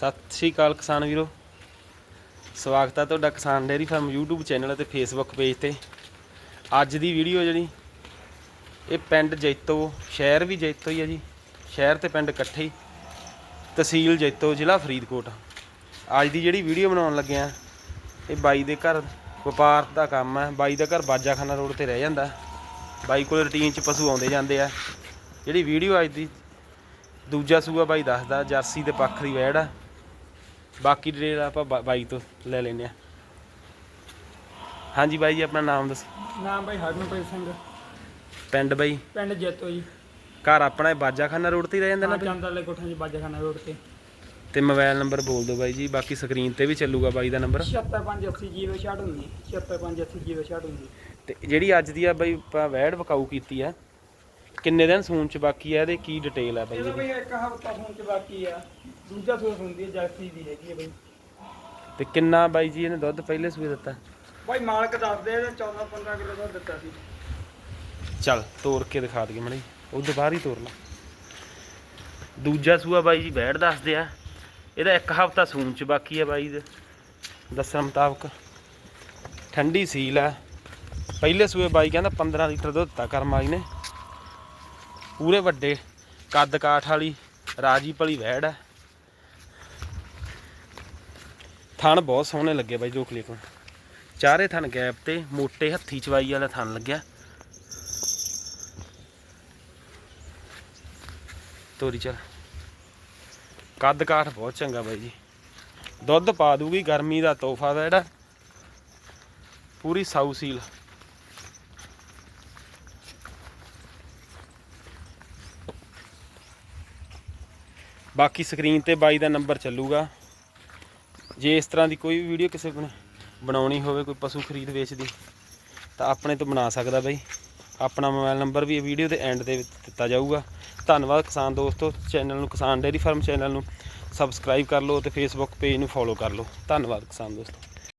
ਸਤਿ ਸ਼੍ਰੀ ਅਕਾਲ ਕਿਸਾਨ ਵੀਰੋ। ਸਵਾਗਤ ਹੈ ਤੁਹਾਡਾ ਕਿਸਾਨ ਡੇਅਰੀ ਫਾਰਮ YouTube ਚੈਨਲ ਅਤੇ Facebook ਪੇਜ ਤੇ। ਅੱਜ ਦੀ ਵੀਡੀਓ ਜਿਹੜੀ, ਇਹ ਪਿੰਡ ਜੈਤੋ, ਸ਼ਹਿਰ ਵੀ ਜੈਤੋ ਹੀ ਹੈ ਜੀ। ਸ਼ਹਿਰ ਤੇ ਪਿੰਡ ਇਕੱਠੇ ਹੀ। ਤਹਿਸੀਲ ਜੈਤੋ, ਜ਼ਿਲ੍ਹਾ ਫਰੀਦਕੋਟ। ਅੱਜ ਦੀ ਜਿਹੜੀ ਵੀਡੀਓ ਬਣਾਉਣ ਲੱਗੇ ਆ, ਇਹ ਬਾਈ ਦੇ ਘਰ ਵਪਾਰ ਦਾ ਕੰਮ ਹੈ ਬਾਈ ਦਾ ਘਰ ਬਾਜਾਖਾਨਾ ਰੋਡ ਤੇ ਰਹਿ ਜਾਂਦਾ। ਬਾਈ ਕੋਲ ਰੂਟੀਨ ਚ ਪਸ਼ੂ ਆਉਂਦੇ ਜਾਂਦੇ ਆ। ਜਿਹੜੀ ਵੀਡੀਓ ਅੱਜ ਦੀ, ਦੂਜਾ ਸੂਆ ਬਾਈ ਦੱਸਦਾ, ਜਰਸੀ ਤੇ ਪੱਖ ਵੈੜ ਆ। ਬਾਕੀ ਡਿਟੇਲ ਆਪਾਂ ਬਾ- ਬਾਈ ਤੋਂ ਲੈ ਲੈਨੇ ਆ ਹਾਂਜੀ ਬਾਈ ਜੀ ਆਪਣਾ ਨਾਮ ਦੱਸੋ। ਨਾਮ ਭਾਈ ਹਰਮਨਪ੍ਰੀਤ ਸਿੰਘ। ਪਿੰਡ ਬਾਈ? ਪਿੰਡ ਜੈਤੋ ਜੀ। ਘਰ ਆਪਣਾ ਇਹ ਬਾਜਾਖਾਨਾ ਰੋਡ ਤੇ ਹੀ ਰਹਿ ਜਾਂਦਾ ਨਾ ਬਾਈ? ਚੰਦ ਵਾਲੇ ਕੋਠਾਂ 'ਚ ਬਾਜਾਖਾਨਾ ਰੋਡ ਤੇ। ਤੇ ਮੋਬਾਈਲ ਨੰਬਰ ਬੋਲ ਦਿਓ ਬਾਈ ਜੀ ਬਾਕੀ ਸਕਰੀਨ ਤੇ ਵੀ ਚੱਲੂਗਾ ਬਾਈ ਦਾ ਨੰਬਰ। 7580 7580 ਤੇ ਜਿਹੜੀ ਅੱਜ ਦੀ ਆ ਬਾਈ ਆਪਾਂ ਵੈੜ ਵਕਾਊ ਕੀਤੀ ਆ ਕਿੰਨੇ ਦਿਨ ਸੂਣ ਚ ਬਾਕੀ ਆ ਇਹਦੇ ਕੀ ਡਿਟੇਲ ਆ ਬਾਈ ਇਹਦਾ ਇਹਦੀ? ਬਈ ਇੱਕ ਹਫ਼ਤਾ ਹੁਣ ਚ ਬਾਕੀ ਆ। ਦੂਜਾ ਸੂਸ ਹੁੰਦੀ ਹੈ ਜਰਸੀ ਦੀ ਹੈਗੀ ਹੈ ਬਈ। ਤੇ ਕਿੰਨਾ ਬਾਈ ਜੀ ਇਹਨੇ ਦੁੱਧ ਪਹਿਲੇ ਸੂਏ ਦਿੱਤਾ? ਭਾਈ ਮਾਲਕ ਦੱਸਦੇ ਇਹਦੇ 14 15 ਕਿਲੋ ਦਾ ਦਿੱਤਾ ਸੀ। ਚੱਲ ਤੋੜ ਕੇ ਦਿਖਾ ਦਈਏ ਮੜੀ ਉਹਦੇ ਬਾਹਰ ਹੀ ਤੋੜ ਲਾ। ਦੂਜਾ ਸੂਆ ਬਾਈ ਜੀ ਬੈਠ ਦੱਸਦੇ ਆ। ਇਹਦਾ ਇੱਕ ਹਫਤਾ ਸੂਣ ਚ ਬਾਕੀ ਆ ਬਾਈ ਦੇ। ਦੱਸਣ ਮੁਤਾਬਕ ਠੰਡੀ ਸੀਲ ਆ। ਪਹਿਲੇ ਸੂਏ ਬਾਈ ਕਹਿੰਦਾ 15 ਲੀਟਰ ਦੁੱਧ ਦਿੱਤਾ ਕਰਮ ਵਾਲੀ ਨੇ। ਪੂਰੇ ਵੱਡੇ ਕੱਦ ਕਾਠ ਵਾਲੀ ਰਾਜੀ ਭਲੀ ਵੈੜ ਆ। ਥਣ ਬਹੁਤ ਸੋਹਣੇ ਲੱਗੇ ਬਾਈ ਜੋਕਲੀ ਕੋਲ। ਚਾਰੇ ਥਣ ਗੈਪ ਤੇ ਮੋਟੇ ਹੱਥੀ ਚਵਾਈ ਵਾਲਾ ਥਣ ਲੱਗਿਆ। ਤੋਰੀ ਚਲ। ਕੱਦ ਕਾਠ ਬਹੁਤ ਚੰਗਾ ਬਾਈ ਜੀ। ਦੁੱਧ ਪਾ ਦੂਗੀ, ਗਰਮੀ ਦਾ ਤੋਹਫਾ ਦਾ ਜਿਹੜਾ। ਪੂਰੀ ਸਾਊ ਸੀਲ ਬਾਕੀ ਸਕਰੀਨ ਤੇ ਬਾਈ ਦਾ ਨੰਬਰ ਚੱਲੂਗਾ। ਜੇ ਇਸ ਤਰ੍ਹਾਂ ਦੀ ਕੋਈ ਵੀ ਵੀਡੀਓ ਕਿਸੇ ਨੇ ਬਣਾਉਣੀ ਹੋਵੇ, ਕੋਈ ਪਸ਼ੂ ਖਰੀਦ ਵੇਚਦੀ, ਤਾਂ ਆਪਣੇ ਤੋਂ ਬਣਾ ਸਕਦਾ ਬਾਈ। ਆਪਣਾ ਮੋਬਾਈਲ ਨੰਬਰ ਵੀ ਇਹ ਵੀਡੀਓ ਦੇ ਐਂਡ ਦੇ ਵਿੱਚ ਦਿੱਤਾ ਜਾਊਗਾ। ਧੰਨਵਾਦ ਕਿਸਾਨ ਦੋਸਤੋ, ਚੈਨਲ ਨੂੰ, ਕਿਸਾਨ ਡੇਅਰੀ ਫਾਰਮ ਚੈਨਲ ਨੂੰ ਸਬਸਕ੍ਰਾਈਬ ਕਰ ਲਓ ਤੇ ਫੇਸਬੁੱਕ ਪੇਜ ਨੂੰ ਫੋਲੋ ਕਰ ਲਓ। ਧੰਨਵਾਦ ਕਿਸਾਨ ਦੋਸਤੋ।